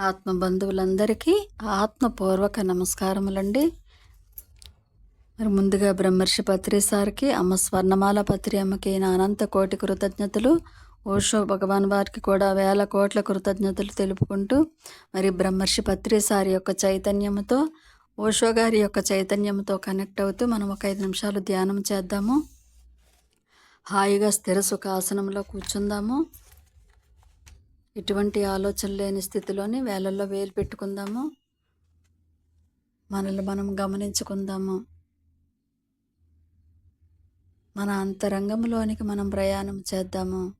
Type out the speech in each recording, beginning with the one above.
ఆత్మ బంధువులందరికీ ఆత్మపూర్వక నమస్కారములండి. మరి ముందుగా బ్రహ్మర్షి పత్రి సార్కి అమ్మ స్వర్ణమాల పత్రి అమ్మకి నా అనంత కోటి కృతజ్ఞతలు. ఓషో భగవాన్ వారికి కూడా వేల కోట్ల కృతజ్ఞతలు తెలుపుకుంటూ మరి బ్రహ్మర్షి పత్రి సార్ యొక్క చైతన్యముతో ఓషో గారి యొక్క చైతన్యంతో కనెక్ట్ అవుతూ మనం ఒక ఐదు నిమిషాలు ధ్యానం చేద్దాము. హాయిగా స్థిర సుఖాసనంలో కూర్చుందాము. ఎటువంటి ఆలోచన లేని స్థితిలోని వేలల్లో వేలు పెట్టుకుందాము. మనల్ని మనం గమనించుకుందాము. మన అంతరంగంలోనికి మనం ప్రయాణం చేద్దాము.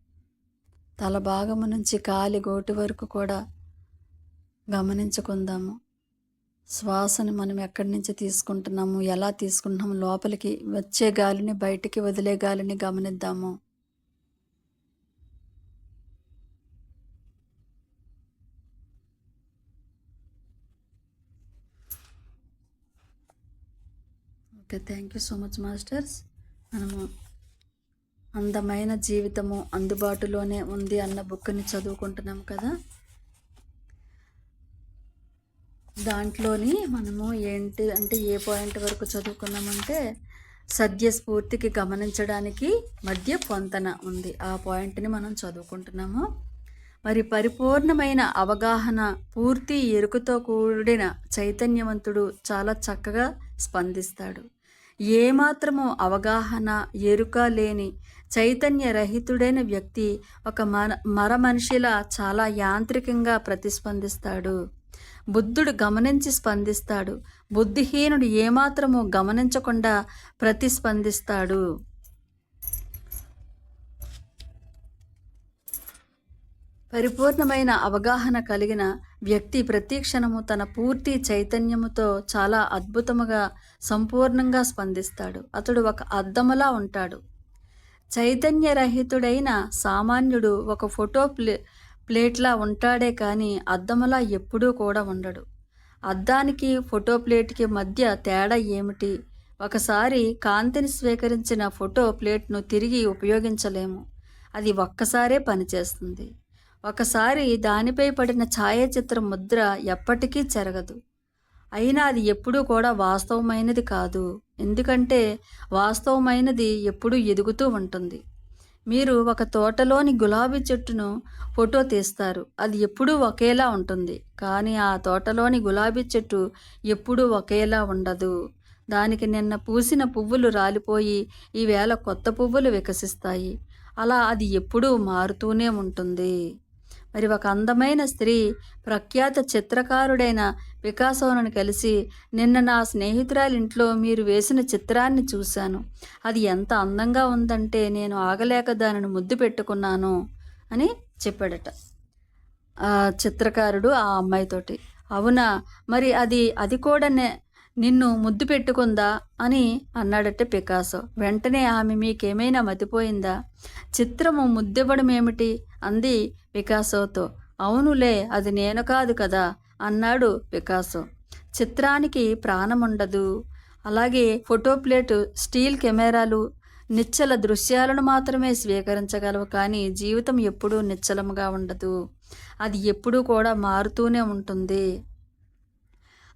తల భాగము నుంచి కాలి గోటి వరకు కూడా గమనించుకుందాము. శ్వాసని మనం ఎక్కడి నుంచి తీసుకుంటున్నాము ఎలా తీసుకుంటున్నాము లోపలికి వచ్చే గాలిని బయటికి వదిలే గాలిని గమనిద్దాము. Okay thank you so much masters మనము అందమైన జీవితము అందుబాటులోనే ఉంది అన్న బుక్ని చదువుకుంటున్నాం కదా. దాంట్లోని మనము ఏంటి అంటే ఏ పాయింట్ వరకు చదువుకున్నామంటే సద్య స్ఫూర్తికి గమనించడానికి మధ్య పొంతన ఉంది. ఆ పాయింట్ని మనం చదువుకుంటున్నాము. మరి పరిపూర్ణమైన అవగాహన పూర్తి ఎరుకతో కూడిన చైతన్యవంతుడు చాలా చక్కగా స్పందిస్తాడు. ఏమాత్రము అవగాహన ఎరుక లేని చైతన్య రహితుడైన వ్యక్తి ఒక మర మర మనిషిలా చాలా యాంత్రికంగా ప్రతిస్పందిస్తాడు. బుద్ధుడు గమనించి స్పందిస్తాడు. బుద్ధిహీనుడు ఏమాత్రము గమనించకుండా ప్రతిస్పందిస్తాడు. పరిపూర్ణమైన అవగాహన కలిగిన వ్యక్తి ప్రతి క్షణము తన పూర్తి చైతన్యముతో చాలా అద్భుతముగా సంపూర్ణంగా స్పందిస్తాడు. అతడు ఒక అద్దములా ఉంటాడు. చైతన్యరహితుడైన సామాన్యుడు ఒక ఫోటో ప్లే ప్లేట్లా ఉంటాడే కానీ అద్దములా ఎప్పుడూ కూడా ఉండడు. అద్దానికి ఫోటో ప్లేట్కి మధ్య తేడా ఏమిటి? ఒకసారి కాంతిని స్వీకరించిన ఫోటో ప్లేట్ను తిరిగి ఉపయోగించలేము. అది ఒక్కసారే పనిచేస్తుంది. ఒకసారి దానిపై పడిన ఛాయాచిత్ర ముద్ర ఎప్పటికీ చెరగదు. అయినా అది ఎప్పుడూ కూడా వాస్తవమైనది కాదు. ఎందుకంటే వాస్తవమైనది ఎప్పుడూ ఎదుగుతూ ఉంటుంది. మీరు ఒక తోటలోని గులాబీ చెట్టును ఫోటో తీస్తారు. అది ఎప్పుడూ ఒకేలా ఉంటుంది. కానీ ఆ తోటలోని గులాబీ చెట్టు ఎప్పుడూ ఒకేలా ఉండదు. దానికి నిన్న పూసిన పువ్వులు రాలిపోయి ఈవేళ కొత్త పువ్వులు వికసిస్తాయి. అలా అది ఎప్పుడూ మారుతూనే ఉంటుంది. మరి ఒక అందమైన స్త్రీ ప్రఖ్యాత చిత్రకారుడైన వికాసోనను కలిసి నిన్న నా స్నేహితురాలి ఇంట్లో మీరు వేసిన చిత్రాన్ని చూశాను. అది ఎంత అందంగా ఉందంటే నేను ఆగలేక దానిని ముద్దు పెట్టుకున్నాను అని చెప్పాడట. ఆ చిత్రకారుడు ఆ అమ్మాయితోటి. అవునా? మరి అది అది కూడా నిన్ను ముద్దు పెట్టుకుందా అని అన్నాడట పికాసో. వెంటనే ఆమె మీకేమైనా మతిపోయిందా? చిత్రము ముద్దివ్వడం ఏమిటి? అంది పికాసోతో. అవునులే అది నేను కాదు కదా అన్నాడు పికాసో. చిత్రానికి ప్రాణముండదు. అలాగే ఫోటో ప్లేటు స్టీల్ కెమెరాలు నిచ్చల దృశ్యాలను మాత్రమే స్వీకరించగలవు కానీ జీవితం ఎప్పుడూ నిశ్చలముగా ఉండదు. అది ఎప్పుడూ కూడా మారుతూనే ఉంటుంది.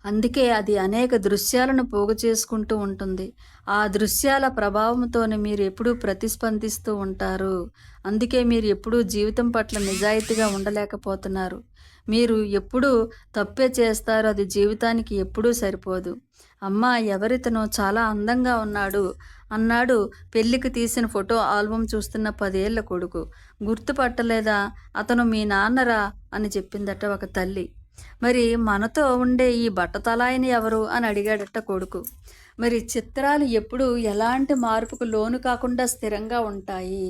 అందుకే అది అనేక దృశ్యాలను పోగు చేసుకుంటూ ఉంటుంది. ఆ దృశ్యాల ప్రభావంతోనే మీరు ఎప్పుడూ ప్రతిస్పందిస్తూ ఉంటారు. అందుకే మీరు ఎప్పుడూ జీవితం పట్ల నిజాయితీగా ఉండలేకపోతున్నారు. మీరు ఎప్పుడు తప్పే చేస్తారో అది జీవితానికి ఎప్పుడూ సరిపోదు. అమ్మ ఎవరితనో చాలా అందంగా ఉన్నాడు అన్నాడు పెళ్ళికి తీసిన ఫోటో ఆల్బమ్ చూస్తున్న పదేళ్ళ కొడుకు. గుర్తుపట్టలేదా? అతను మీ నాన్నరా అని చెప్పిందట ఒక తల్లి. మరి మనతో ఉండే ఈ బట్టతలాయని ఎవరు అని అడిగాడట కొడుకు. మరి చిత్రాలు ఎప్పుడు ఎలాంటి మార్పుకు లోను కాకుండా స్థిరంగా ఉంటాయి?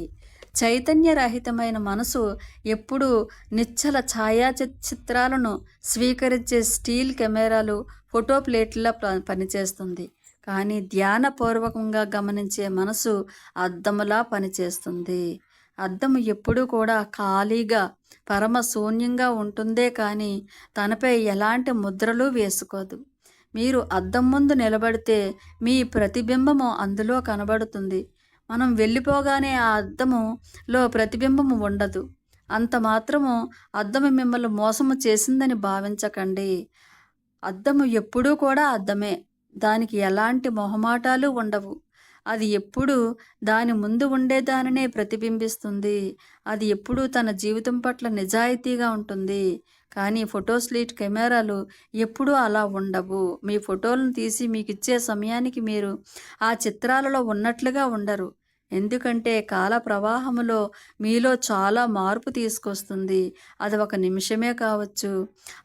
చైతన్యరహితమైన మనసు ఎప్పుడు నిచ్చల ఛాయా చిత్రాలను స్వీకరించే స్టీల్ కెమెరాలు ఫోటో ప్లేట్లా పనిచేస్తుంది. కానీ ధ్యానపూర్వకంగా గమనించే మనసు అద్దములా పనిచేస్తుంది. అద్దం ఎప్పుడూ కూడా ఖాళీగా పరమ శూన్యంగా ఉంటుందే కానీ తనపై ఎలాంటి ముద్రలు వేసుకోదు. మీరు అద్దం ముందు నిలబడితే మీ ప్రతిబింబము అందులో కనబడుతుంది. మనం వెళ్ళిపోగానే ఆ అద్దములో ప్రతిబింబము ఉండదు. అంత మాత్రము అద్దము మిమ్మల్ని మోసము చేసిందని భావించకండి. అద్దము ఎప్పుడూ కూడా అద్దమే. దానికి ఎలాంటి మొహమాటాలు ఉండవు. అది ఎప్పుడు దాని ముందు ఉండేదానినే ప్రతిబింబిస్తుంది. అది ఎప్పుడూ తన జీవితం పట్ల నిజాయితీగా ఉంటుంది. కానీ ఫోటో స్లీట్ కెమెరాలు ఎప్పుడూ అలా ఉండవు. మీ ఫోటోలను తీసి మీకు ఇచ్చే సమయానికి మీరు ఆ చిత్రాలలో ఉన్నట్లుగా ఉండరు. ఎందుకంటే కాల ప్రవాహములో మీలో చాలా మార్పు తీసుకొస్తుంది. అది ఒక నిమిషమే కావచ్చు.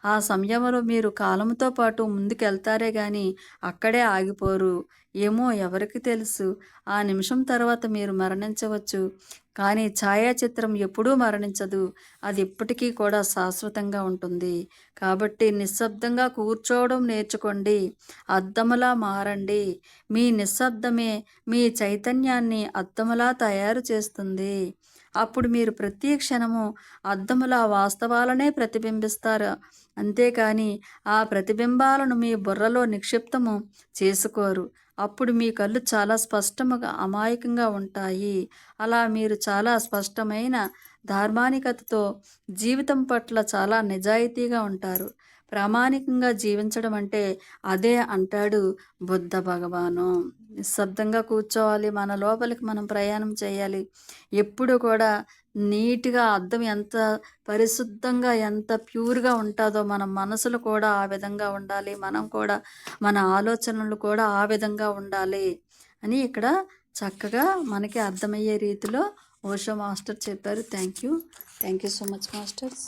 ఆ సమయంలో మీరు కాలంతో పాటు ముందుకెళ్తారే కానీ అక్కడే ఆగిపోరు. ఏమో ఎవరికి తెలుసు. ఆ నిమిషం తర్వాత మీరు మరణించవచ్చు. కానీ ఛాయాచిత్రం ఎప్పుడూ మరణించదు. అది ఎప్పటికీ కూడా శాశ్వతంగా ఉంటుంది. కాబట్టి నిశ్శబ్దంగా కూర్చోవడం నేర్చుకోండి. అద్దములా మారండి. మీ నిశ్శబ్దమే మీ చైతన్యాన్ని అద్దములా తయారు చేస్తుంది. అప్పుడు మీరు ప్రతి క్షణము అద్దములా వాస్తవాలనే ప్రతిబింబిస్తారు. అంతేకాని ఆ ప్రతిబింబాలను మీ బుర్రలో నిక్షిప్తము చేసుకోరు. అప్పుడు మీ కళ్ళు చాలా స్పష్టముగా అమాయకంగా ఉంటాయి. అలా మీరు చాలా స్పష్టమైన ధార్మానికతతో జీవితం పట్ల చాలా నిజాయితీగా ఉంటారు. ప్రామాణికంగా జీవించడం అంటే అదే అంటాడు బుద్ధ భగవాను. నిశ్శబ్దంగా కూర్చోవాలి మన లోపలికి మనం ప్రయాణం చేయాలి. ఎప్పుడు కూడా నీట్గా అర్థం ఎంత పరిశుద్ధంగా ఎంత ప్యూర్గా ఉంటుందో మన మనసులు కూడా ఆ విధంగా ఉండాలి. మనం కూడా మన ఆలోచనలు కూడా ఆ విధంగా ఉండాలి అని ఇక్కడ చక్కగా మనకి అర్థమయ్యే రీతిలో ఓషో మాస్టర్ చెప్పారు. Thank you thank you so much masters.